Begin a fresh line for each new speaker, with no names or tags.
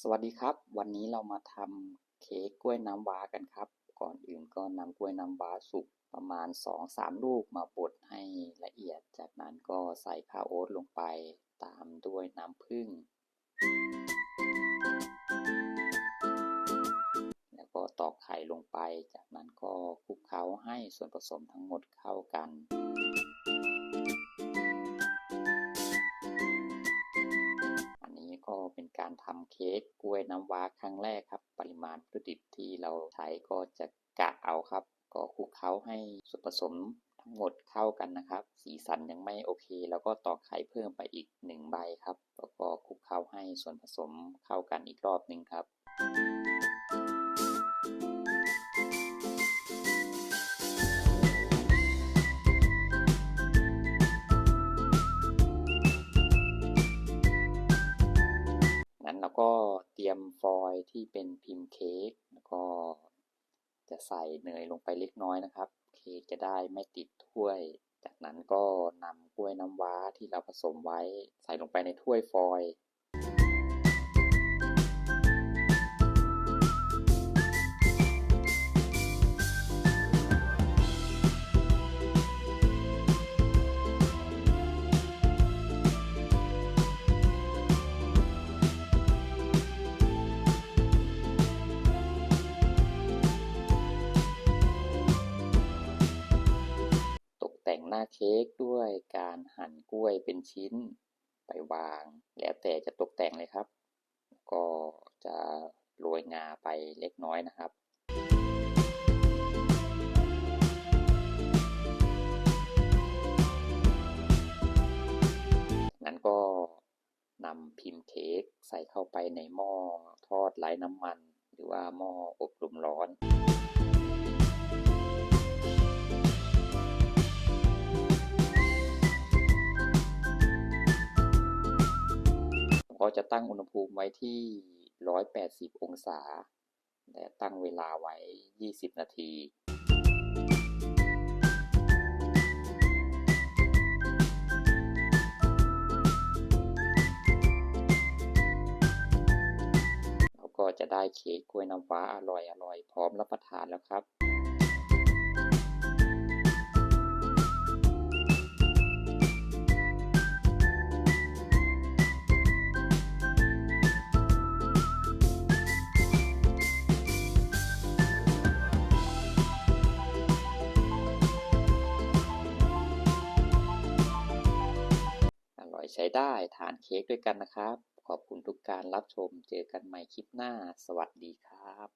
สวัสดีครับ วันนี้เรามาทำเค้กกล้วยน้ำว้ากันครับ ก่อนอื่นก็นำกล้วยน้ำว้าสุกประมาณ 2-3 ลูกมาบดให้ละเอียด จากนั้นก็ใส่ข้าวโอ๊ตลงไปตามด้วยน้ำผึ้งแล้วก็ตอกไข่ลงไป จากนั้นก็คลุกเคล้าให้ส่วนผสมทั้งหมดเข้ากัน การทำเค้กกล้วยน้ำว้าครั้งแรกครับ ปริมาณวัตถุดิบที่เราใช้ก็จะกะเอาครับ ก็คลุกเคล้าให้ส่วนผสมทั้งหมดเข้ากันนะครับ สีสันยังไม่โอเค แล้วก็ตอกไข่เพิ่มไปอีก1ใบครับแล้วก็คลุกเคล้าให้ส่วนผสมเข้ากันอีกรอบหนึ่งครับงั้น แล้วก็เตรียมฟอยล์ที่เป็นพิมพ์เค้กแล้วก็จะใส่เนยลงไปเล็กน้อยนะครับ เค้กจะได้ไม่ติดถ้วย จากนั้นก็นำกล้วยน้ำว้าที่เราผสมไว้ ใส่ลงไปในถ้วยฟอยล์ หน้าเค้กด้วยการหั่นกล้วยเป็นชิ้นไปวาง แล้วแต่จะตกแต่งเลยครับ ก็จะโรยงาไปเล็กน้อยนะครับนั้นก็นำพิมพ์เค้กใส่เข้าไปในหม้อทอดไร้น้ำมัน หรือว่าหม้ออบลมร้อน ก็จะตั้งอุณหภูมิไว้ที่ 180 องศา และตั้งเวลาไว้ 20 นาที เราก็จะได้เค้กกล้วยน้ำว้าอร่อยๆพร้อมรับประทานแล้วครับ ใช้ได้ทานเค้กด้วยกันนะครับ ขอบคุณทุกการรับชม เจอกันใหม่คลิปหน้า สวัสดีครับ